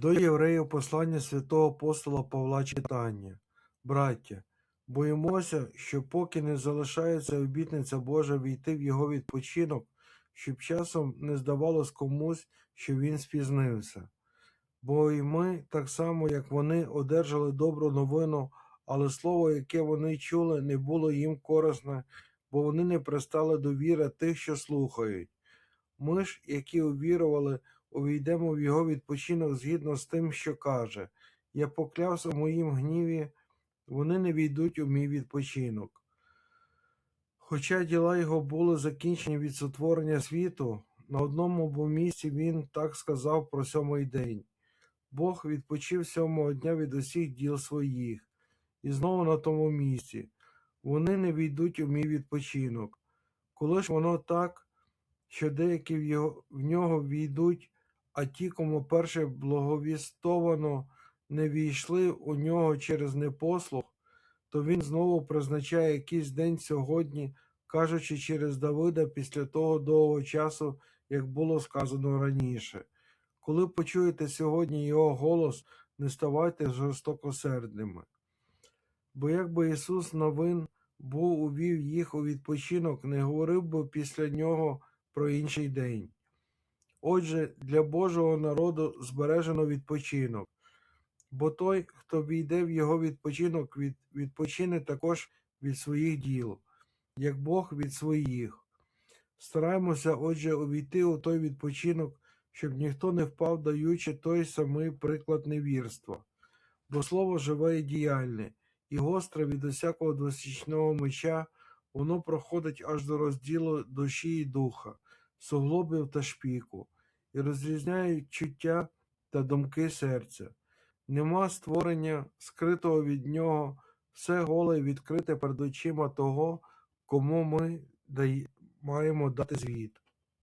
До євреїв послання святого апостола Павла читання. Браття, боїмося, що поки не залишається обітниця Божа війти в його відпочинок, щоб часом не здавалось комусь, що він спізнився. Бо і ми, так само, як вони, одержали добру новину, але слово, яке вони чули, не було їм корисне, бо вони не пристали до віри тих, що слухають. Ми ж, які увірували, увійдемо в його відпочинок згідно з тим, що каже: Я поклявся в моїм гніві, вони не війдуть у мій відпочинок. Хоча діла його були закінчені від сотворення світу, на одному бо місці він так сказав про сьомий день. Бог відпочив сьомого дня від усіх діл своїх, і знову на тому місці. Вони не війдуть у мій відпочинок. Коли ж воно так, що деякі в, його, в нього війдуть, а ті, кому перше благовістовано, не війшли у нього через непослух, то він знову призначає якийсь день сьогодні, кажучи через Давида після того довгого часу, як було сказано раніше. Коли почуєте сьогодні його голос, не ставайте жорстокосердними. Бо якби Ісус новин був увів їх у відпочинок, не говорив би після нього про інший день. Отже, для Божого народу збережено відпочинок, бо той, хто війде в його відпочинок, від, відпочине також від своїх діл, як Бог від своїх. Стараймося, отже, увійти у той відпочинок, щоб ніхто не впав, даючи той самий приклад невірства. Бо слово живе і діяльне, і гостре від усякого двосічного меча, воно проходить аж до розділу душі і духа, суглобів та шпіку, і розрізняє чуття та думки серця. Нема створення, скритого від нього, все голе і відкрите перед очима того, кому ми маємо дати звіт.